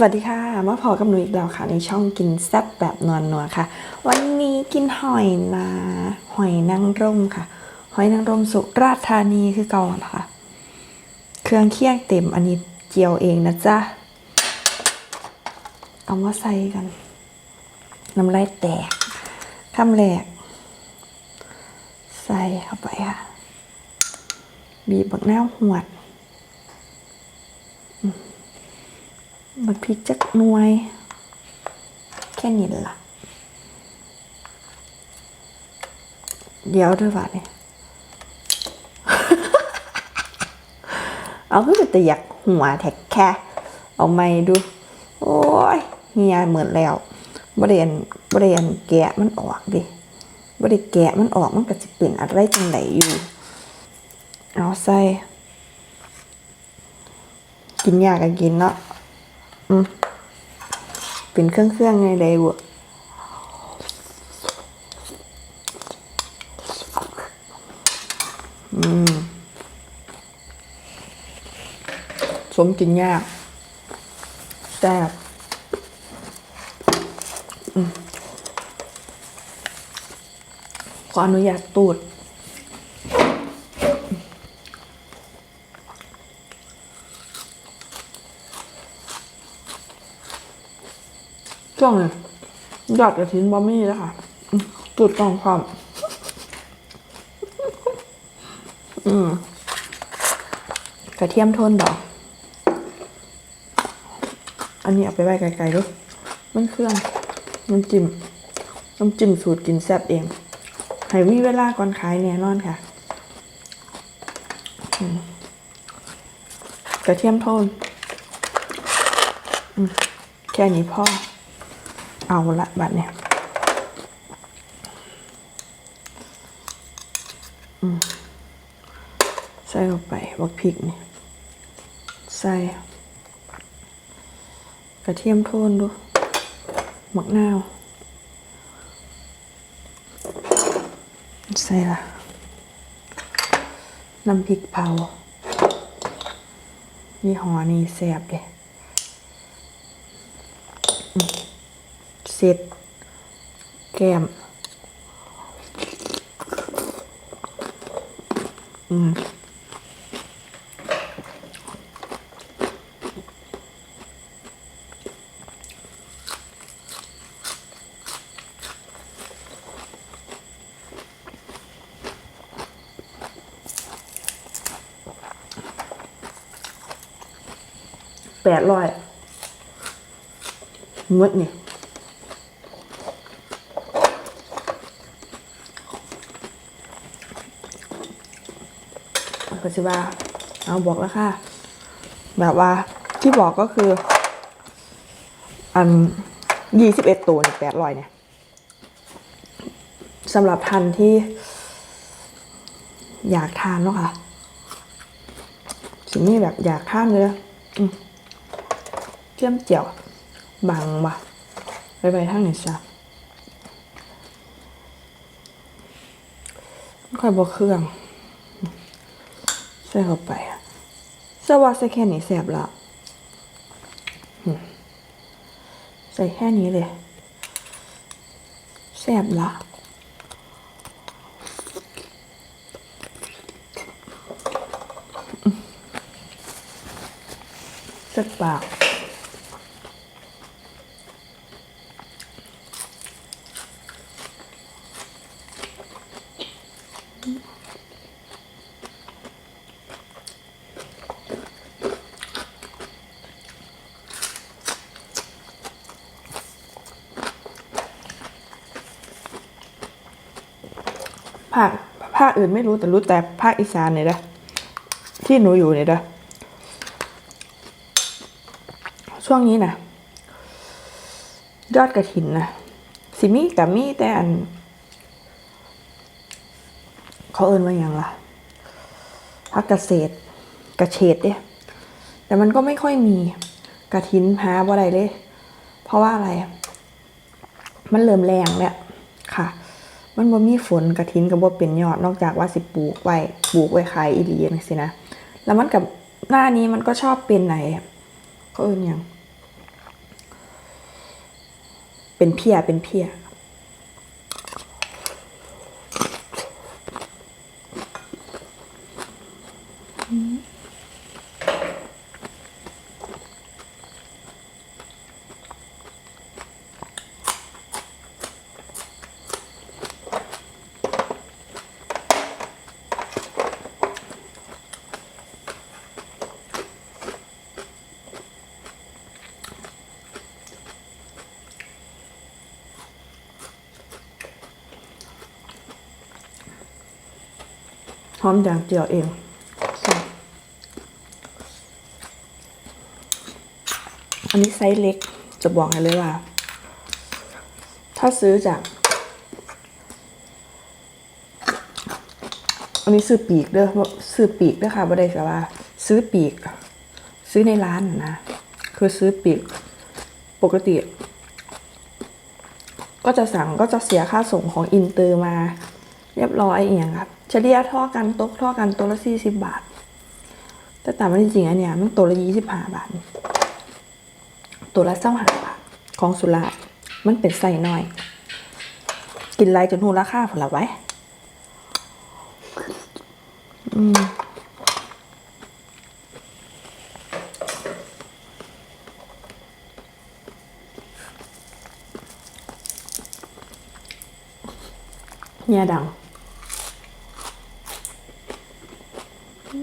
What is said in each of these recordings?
สวัสดีค่ะ มาพอกับหนูอีกแล้วค่ะ ในช่องกินแซ่บแบบนวลนัวค่ะ วันนี้กินหอยนาหอยนางรมค่ะ หอยนางรมสุราษฎร์ธานีคือเก่านะคะเครื่องเคียงเต็มอันนี้เจียวเองนะจ๊ะ เอามาใส่กัน น้ำลายแตกคำแรกใส่เข้าไปค่ะ บีบบักน้ำหวด บักพริกจักหน่วย แค่นี้ละเดี๋ยวด้วยว่าเนี่ยเอาคือแต่อยากหัวแท็กแค่เอาไม่ดู โอ้ยเฮียเหมือนแล้วบริเวณบริเวณแกะมันออกดิบริแกะมันออกมันก็จะเป็นอะไรจังไหนอยู่ เอาใส่ กินยากก็กินเนาะ เป็นเครื่องเครื่องไงได้บ่อืมสมกินยากแซ่ขออนุญาตตูด ช่วงนี้ยอดกระถินบะมี่แล้วค่ะจุดตองความ อืมกระเทียมทนดอก อันนี้เอาไปไว้ไกลๆด้วยมันเครื่องน้ำจิ้มน้ำจิ้มสูตรกินแซ่บเองให้มีเวลาก่อนขายแน่นอนค่ะ กระเทียมโทน แค่นี้พ่อ เอาละบัดเนี่ยใส่เข้าไปบักพริกนี่ใส่กระเทียมโทนดูหมักนาว ใส่ละน้ำพริกเผายี่ห้อนี้แซ่บเด้ เสร็จ แก้มอืมแปดร้อยงดเนี่ย ก็สิว่า เอาบอกแล้วค่ะ แบบว่าที่บอกก็คือ อันยี่สิบเอ็ดตัวนี่แปดร้อยเนี่ยสำหรับทันที่ อยากทานเนาะค่ะสิ่งนี้แบบอยากทานเลยเจียมเจียวบังบ่ะไปไปทางไหนจ้ะค่อยบอกเครื่อง ส่เข้าไปส่ว่าใส่แค่นี้แสบละใส่แค่นี้เลยแสบละอืมแซ่บปาก ภาคภาค อื่นไม่รู้แต่รู้แต่ภาคอีสานเนี่ยนะที่หนูอยู่เนี่ยนะช่วงนี้นะยอดกระถินนะสิมีกับมีแต่อัน เขาเอินว่าอย่างล่ะพักเกษตรกระเฉดเนี่ยแต่มันก็ไม่ค่อยมีกระถินหาบ่ได้เลย เพราะว่าอะไร มันเริ่มแรงแล้วค่ะ มันบ่มีฝนกระถินกับบ่เป็นยอดนอกจากว่าสิปลูกไว้ปลูกไว้ขายอีหลีจังซี่นะแล้วมันกับหน้านี้มันก็ชอบเป็นไหนก็เอิ้นยังเป็นเพียเป็นเพีย หอมอย่างเจียวเองใช่อันนี้ไซส์เล็กจะบอกให้เลยว่า ถ้าซื้อจาก อันนี้ซื้อปีกเด้อบ่ซื้อปีกเด้อค่ะบ่ได้แต่ว่า ซื้อปีก ซื้อในร้านน่ะนะคือซื้อปีกปกติ ก็จะสั่งก็จะเสียค่าส่งของอินเตอร์มา เรียบร้อยเองครับเฉลี่ยท่อกันตกท่อกันตัวละสี่สิบบาท แต่ตามว่าจริงๆอันเนี้ยมันตัวละยี่สิบห้าบาท ตัวละเจ้าหาบาทของสุรามันเป็นไส้น้อย กินไรจนหูราคาผลไว้อืมเนี่ยดัง เค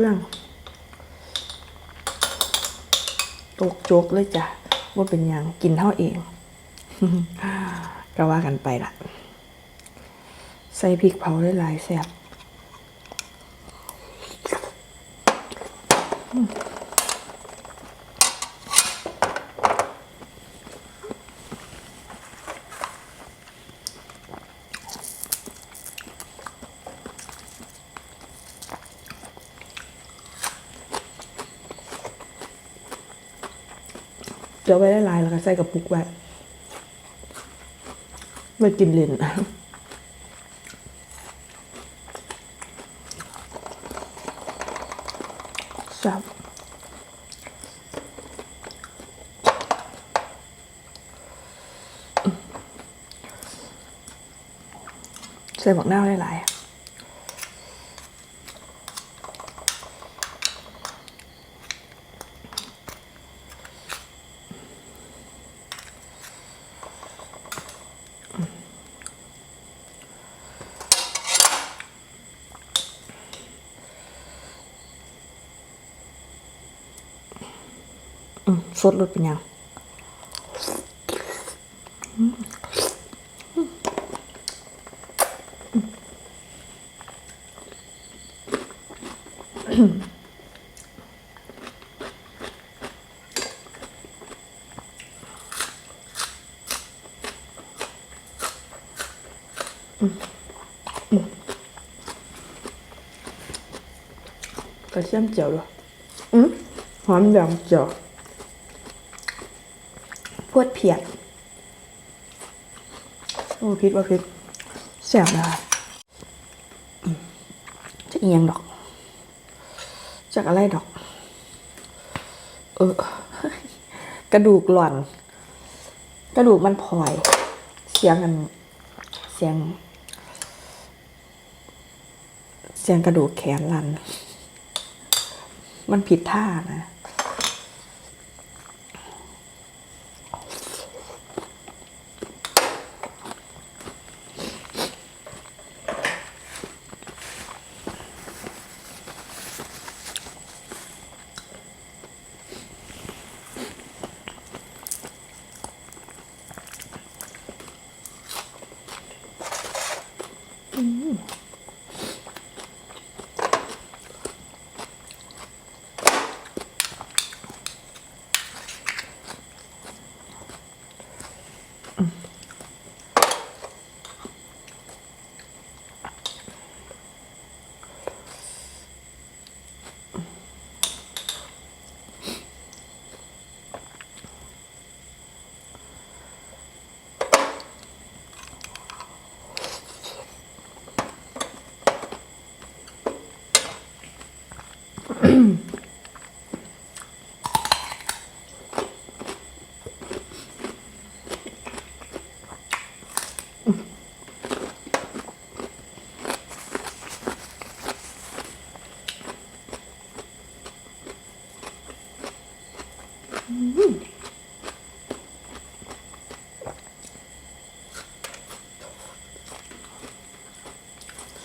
รื่อง ตกโจกเลยจ้ะว่าเป็นยังกินเท่าเอง ก็ว่ากันไปละ ส่พริกเผาได้หลายแซ่บเดี๋ยวไว้ได้ลายแล้วก็ใส่กระปุกไว้ไม่กินเลน จับใส่หมกหน้าได้หลาย อืมสดรสเป็นยังกระเทียมเจียวด้วยอืมหอมแดงเจียว พวดเพียดโอ้พิษว่าพิษแสบนะจะเอียงดอก จากอะไรดอก เออ กระดูกหล่อน กระดูกมันพลอย เสียงกันเสียง เสียงกระดูกแขนลัน มันผิดท่านะ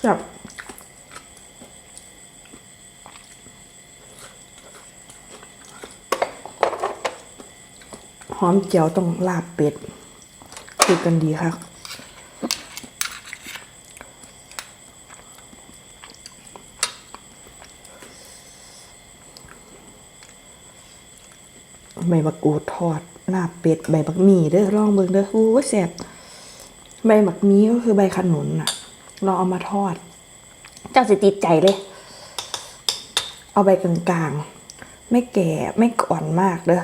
ส จับห อมเจียวต้องลาบเป็ดคือกันดีครับใบมะกรูดทอดลาบเป็ดใบบักหมี่เด้อลองเบิ่งเด้ออู้ยแซ่บใบบักมีก็คือใบขนุนน่ะเราเอามาทอด เจ้าสิติดใจเลย เอาใบกลางๆ ไม่แก่ไม่ก่อนมากเด้อ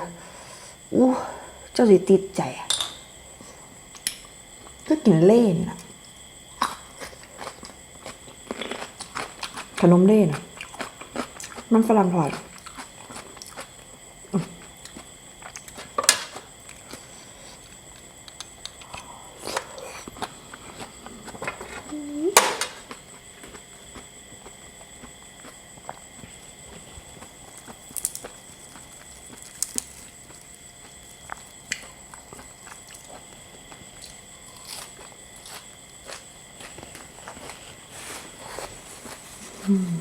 อู้ เจ้าสิติดใจก็กินเล่นน่ะขนมเล่นน่ะมันฝรั่งทอด แ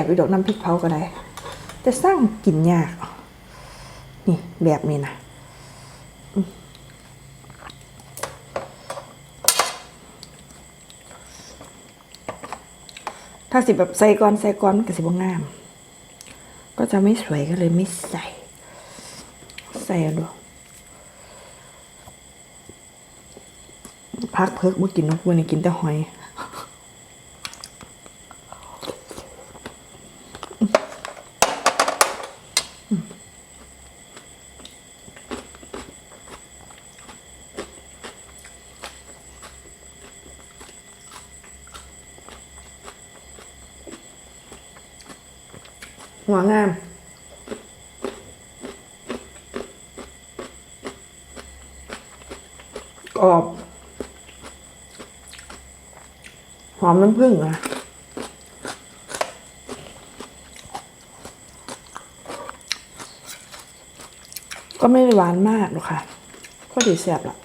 บอีดอกน้ำพริกเผาก็ได้ แต่สร้างกินยาก นี่แบบนี้นะถ้าสิแบบใส่ก้อนใส่ก้อนมันก็สิบ่งาม ก็จะไม่สวยก็เลยไม่ใส่ ใส่ดูพักเพิกบ่กินนกวันนี้กินแต่หอย หัวงาม กรอบ หอมน้ำผึ้งอะก็ไม่ได้หวานมากหรอกค่ะก็ดีแซ่บละ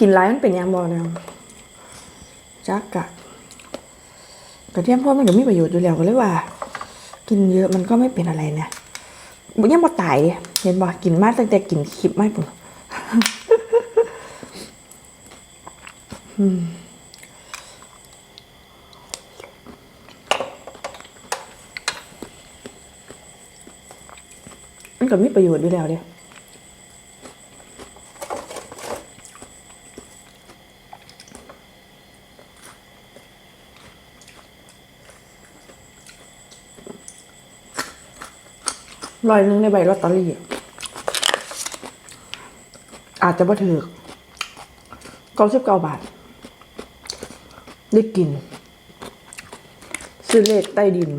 กินไรมันเป็นยังบอเนี่ยจักกะกระเทียมพวกมันก็มีประโยชน์อยู่แล้วก็เลยว่า กินเยอะมันก็ไม่เป็นอะไรเนี่ยบ่ยังบ่ตายเลยเห็นบ่กินมากตั้งแต่กินคลิปไม่ปุ่นมมันก็มีประโยชน์อยู่แล้วเด้ ร้อยหนึงในใบลอตเตอรี่อาจจะบ่ถือเก้าสิบเก้าบาท ได้กิน ซื้อเลขใต้ดิน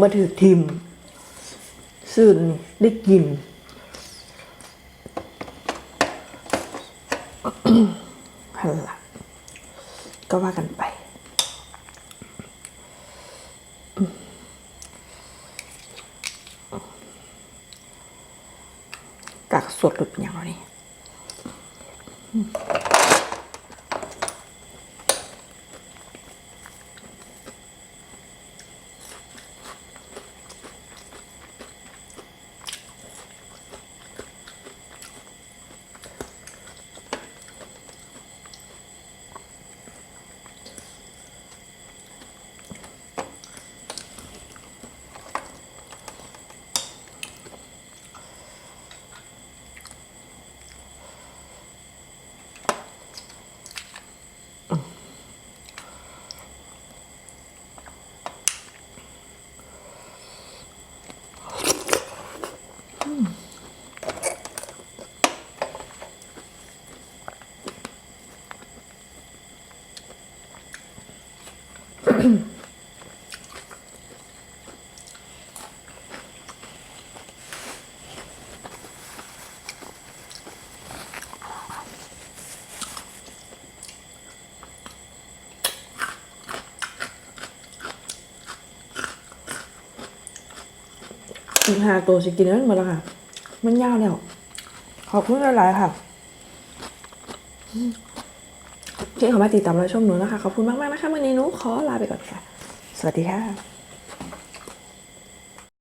มาถือทิม ซื้อได้กินฮัลลก็ว่ากันไป กัก สดหางเรานี่อีกห้าตัวสิกินนั้นหมดแล้วค่ะ มันยาวแล้ว ขอบคุณหลายๆค่ะที่เขามาติดตามเราชมหนูนะคะ ขอบคุณมากๆนะคะวันนี้หนูขอลาไปก่อนค่ะ สวัสดีค่ะ